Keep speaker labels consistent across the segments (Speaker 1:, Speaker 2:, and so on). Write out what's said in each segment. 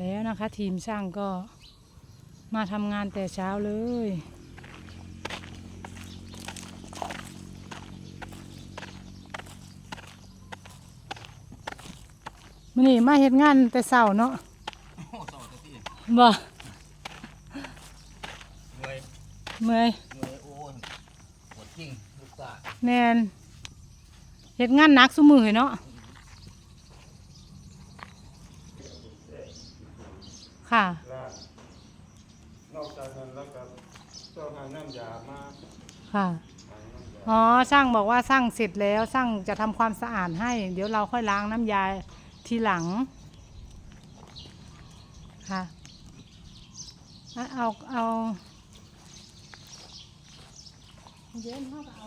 Speaker 1: แล้วนะคะ ทีมช่างก็มาทำงานแต่เช้าเลย มื่อนี้มาเฮ็ดงานแต่เช้าเนาะ
Speaker 2: โอ้สองที่
Speaker 1: บ่
Speaker 2: เงย
Speaker 1: เมื่อย
Speaker 2: เงยโอ้ยปวดจริงลูกตา
Speaker 1: แมนเฮ็ดงานหนักซุมือเนาะ ค่ะ
Speaker 3: แล้วนอกจากนั้นแล้วก็ต้องหาน้ำยามา
Speaker 1: ค่ะ
Speaker 3: หาน้ำยา
Speaker 1: อ๋อช่างบอกว่าช่างเสร็จแล้วช่างจะทำความสะอาดให้ เดี๋ยวเราค่อยล้างน้ำยาทีหลัง ค่ะอะเอาเอาเดี๋ยวเขาก็เอา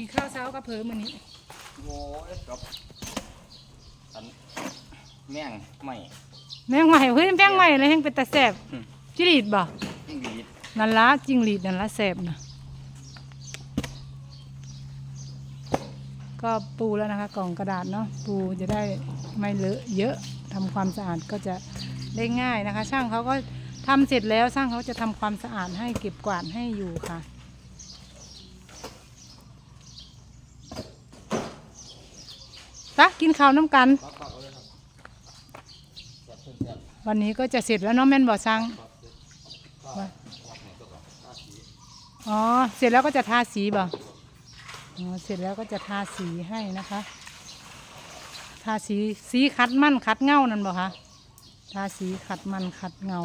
Speaker 1: กินข้าวเช้ากับเผลอมื้อนี้
Speaker 2: โอ้ยกับอันแม่งไม่
Speaker 1: แมงใหม่เฮ้ยแมงใหม่เลยแห้งเป็นตาแสบ
Speaker 2: อืม
Speaker 1: จิรีดบ่
Speaker 2: ยิ่งดีด
Speaker 1: นั่นละจิงหรีดนั่นละแสบนะก็ปูแล้วนะคะกล่องกระดาษเนาะปูจะได้ไม่เลอะเยอะทำความสะอาดก็จะได้ง่ายนะคะ ช่างเขาก็ทำเสร็จแล้วช่างเขาจะทำความสะอาดให้เก็บกวาดให้อยู่ค่ะ ตะกินข้าวน้ำกัน
Speaker 2: ปักปักเอาเลยครับแซ่บขึ้นแซ่บ
Speaker 1: วันนี้ก็จะเสร็จแล้วเนาะแม่นบ่ช่าง
Speaker 2: ปักเสร็จข้าวปักหมดตัวก่อนข้าวสี
Speaker 1: อ๋อ เสร็จแล้วก็จะทาสีบ่อ๋อเสร็จแล้วก็จะทาสีให้นะคะ ทาสีสีขัดมันขัดเงานั่นบ่คะทาสีขัดมันขัดเงา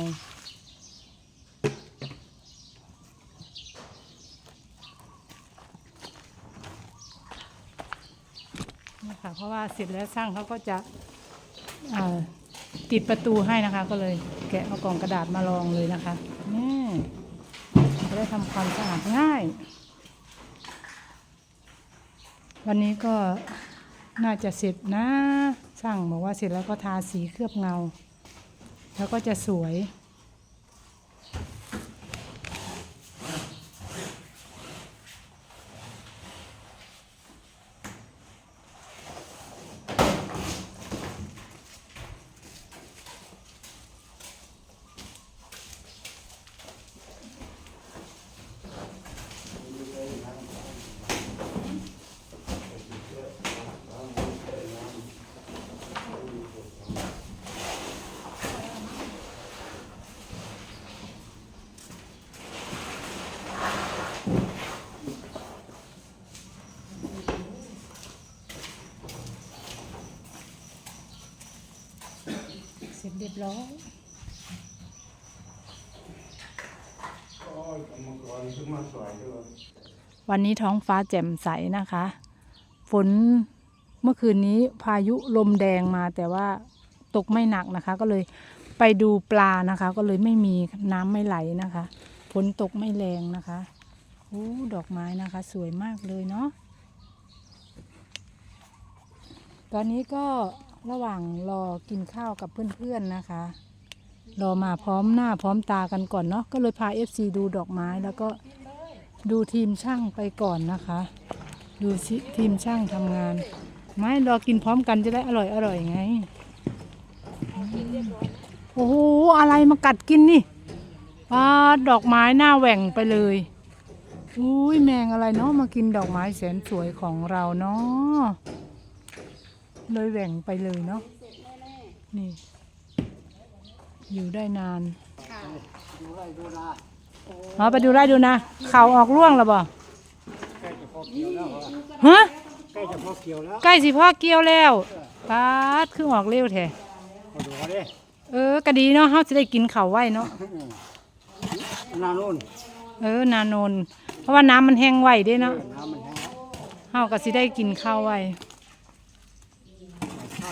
Speaker 1: ค่ะ เพราะว่าเสร็จแล้วช่างเขาก็จะติดประตูให้นะคะ ก็เลยแกะเอากล่องกระดาษมาลองเลยนะคะนี่จะได้ทำความสะอาดง่าย วันนี้ก็น่าจะเสร็จนะช่างบอกว่าเสร็จแล้วก็ทาสีเคลือบเงา แล้วก็จะสวย บร้อย
Speaker 3: วั
Speaker 1: นนี้ท้องฟ้าแจ่มใสนะคะ ฝนเมื่อคืนนี้พายุลมแดงมาแต่ว่าตกไม่หนักนะคะ ก็เลยไปดูปลานะคะ ก็เลยไม่มีน้ำไม่ไหลนะคะฝนตกไม่แรงนะคะโอ้ดอกไม้นะคะ สวยมากเลยเนาะตอนนี้ก็ ระหว่างรอกินข้าวกับเพื่อนๆนะคะ รอมาพร้อมหน้าพร้อมตากันก่อนเนาะก็เลยพา FC ดูดอกไม้แล้วก็ดูทีมช่างไปก่อนนะคะ ดูสิทีมช่างทำงาน ไม่รอกินพร้อมกันจะได้อร่อยอร่อยไงโอ้โหอะไรมากัดกินนี่ปลาดอกไม้หน้าแหว่งไปเลยอุ้ยแมงอะไรเนาะมากินดอกไม้แสนสวยของเราเนาะ เลยแหว่งไปเลยเนาะนี่ อยู่ได้นานอ๋อไปดูไร่ดูนะเขาออกร่วงแล้วบ่
Speaker 3: ใกล้จะพอเกี่ยวแล้ว
Speaker 1: ฮะ
Speaker 3: ใกล้จะพอเกี่ยวแล้ว
Speaker 1: ใกล้สิพ่อเกี่ยวแล้วปาดคือออกเร็วแท้
Speaker 3: มาดูเขาดิ
Speaker 1: เออก็ดีเนาะเฮาสิได้กินข้าวไว้เนาะ
Speaker 3: นาโน่น
Speaker 1: เออนานนเพราะว่าน้ำมันแห้งไวเด้เนาะ
Speaker 3: น้ำมันแห้ง
Speaker 1: เฮาก็สิได้กินข้าวไว้
Speaker 3: ข้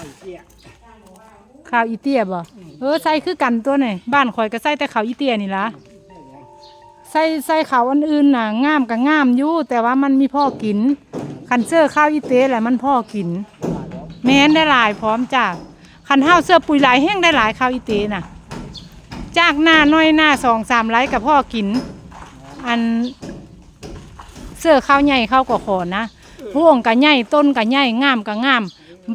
Speaker 3: าวเตี้ย
Speaker 1: ข้าวอีเตี้ยบ่เออใส่คือกันตัวนี่บ้านข่อยก็ใส่แต่ข้าวอีเตี้ยนี่ล่ะใส่ใส่ข้าวอันอื่นน่ะงามก็งามอยู่แต่ว่ามันมีพ่อกินคันเสื้อข้าวอีเตี้ยแหละมันพ่อกิน แม้นได้หลายพร้อมจากคันเฮาเสื้อปุ๋ยหลายแห้งได้หลายข้าวอีเตน่ะ จากหน้าน้อยหน้าสองสามไร่กับพ่อกิน อันเสื้อข้าวใหญ่ข้าวก็ขอนะห่วงกับใหญ่ต้นกับใหญ่งามกับงาม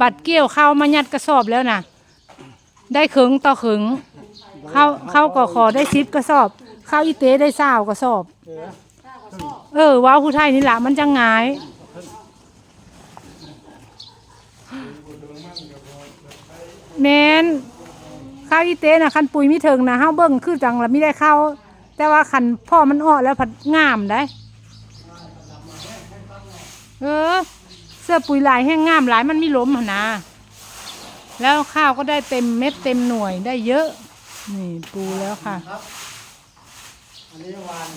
Speaker 1: บัดเกี้ยวเข้ามายัดกระสอบแล้วนะได้ขึงต่อขึงเข้าวข้าก็ขอได้ซิปกระสอบข้าวอีเตได้เศร้ากระสอบ เออว้าวผู้ไทยนี่แหละมันจะงายแมนข้าวอีเต้นะคันปุ๋ยมีเถิงนะเฮาเบิ่งคือจังละไม่ได้เข้าแต่ว่าคันพ่อมันอ้อแล้วผัดงามได้ เออ เสื้อปุ๋ยลายแห้งงามหลายมันมีล้มหนนะแล้วข้าวก็ได้เต็มเม็ดเต็มหน่วยได้เยอะ นี่ปูแล้วค่ะ
Speaker 3: อันนี้วาน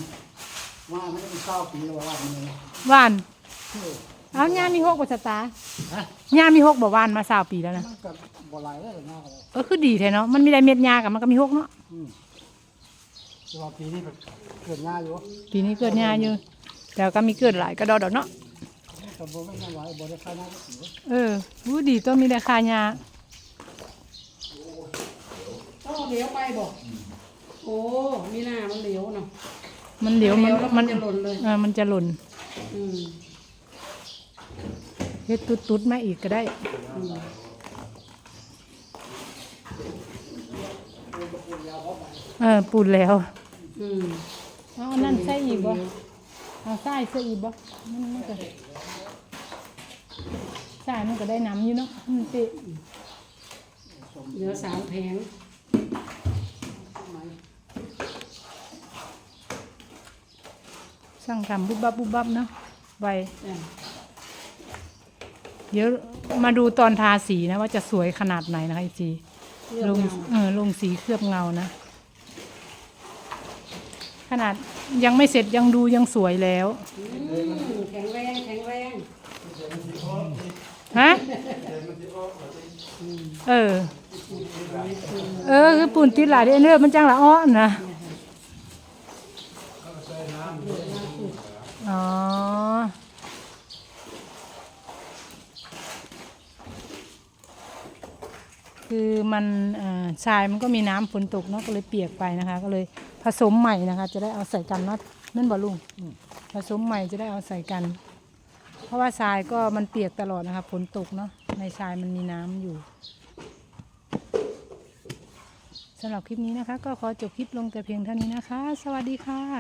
Speaker 3: ว่าไม่ได้เป็นข้าวปีแล้วว่ามันเลย
Speaker 1: หวาน เอาย่ามีหกบสตาร์ย่ามีหกบ่หวานมาสาวปีแล้วนะ
Speaker 3: มันก็บ่ไหลแล้วหน้าก็เลย
Speaker 1: เออคือดีแท้เนาะ มันมีได้เม็ดยากับมันก็มีหกเนาะ
Speaker 3: แต่ว่าปีนี้เกิดง่ายอยู่
Speaker 1: ปีนี้เกิดยาอยู่ แต่ก็มีเกิดหลายกระดอดอกเนาะ
Speaker 3: แต่บ่ไม่ไหวบ่ได้ข้าวหน้าก็สิ
Speaker 1: เออรู้ดีต้นมีราคายา
Speaker 4: ต้องเหลียวไปบอกโอ้มีหน้ามันเหลียวเนาะ
Speaker 1: มันเหลียวมัน
Speaker 4: แล้ว
Speaker 1: มั
Speaker 4: มันนจะหล่นเลย
Speaker 1: เออมันจะหล่น
Speaker 4: อืม
Speaker 1: เฮ็ดตุ๊ดตุ๊ดๆมาอีกก็ได้
Speaker 4: อืม
Speaker 1: เออปูนแล้ว
Speaker 4: อืม
Speaker 1: เอาอันนั่นใส่อีกบ่เอาใส่ใส่อีกบ่มันมันก็ ใส่มันก็ได้น้ำอยู่เนาะมันเตะ
Speaker 4: เหลือสามแผง
Speaker 1: สั่งทำบุบบับบุบบับเนาะไว
Speaker 4: จ้ะ
Speaker 1: เดี๋ยวมาดูตอนทาสีนะ ว่าจะสวยขนาดไหนนะคะไอจี
Speaker 4: เลือก
Speaker 1: ลง
Speaker 4: เงา
Speaker 1: เออลงสีเคลือบเงานะ ขนาดยังไม่เสร็จยังดูยังสวยแล้ว
Speaker 4: อืมแข็งแรงแข็งแรง
Speaker 1: ฮะเออ เออคือปุ่นติดหลายเดือนเนอมันจังละอ้อนะอ๋อคือมันเอ่อทรายมันก็มีน้ำฝนตกเนาะก็เลยเปียกไปนะคะ ก็เลยผสมใหม่นะคะ จะได้เอาใส่กันเนาะนั่นบ่ลุงผสมใหม่จะได้เอาใส่กัน เพราะว่าทรายก็มันเปียกตลอดนะคะฝนตกเนาะในทรายมันมีน้ำอยู่สำหรับคลิปนี้นะคะ ก็ขอจบคลิปลงแต่เพียงเท่านี้นะคะ สวัสดีค่ะ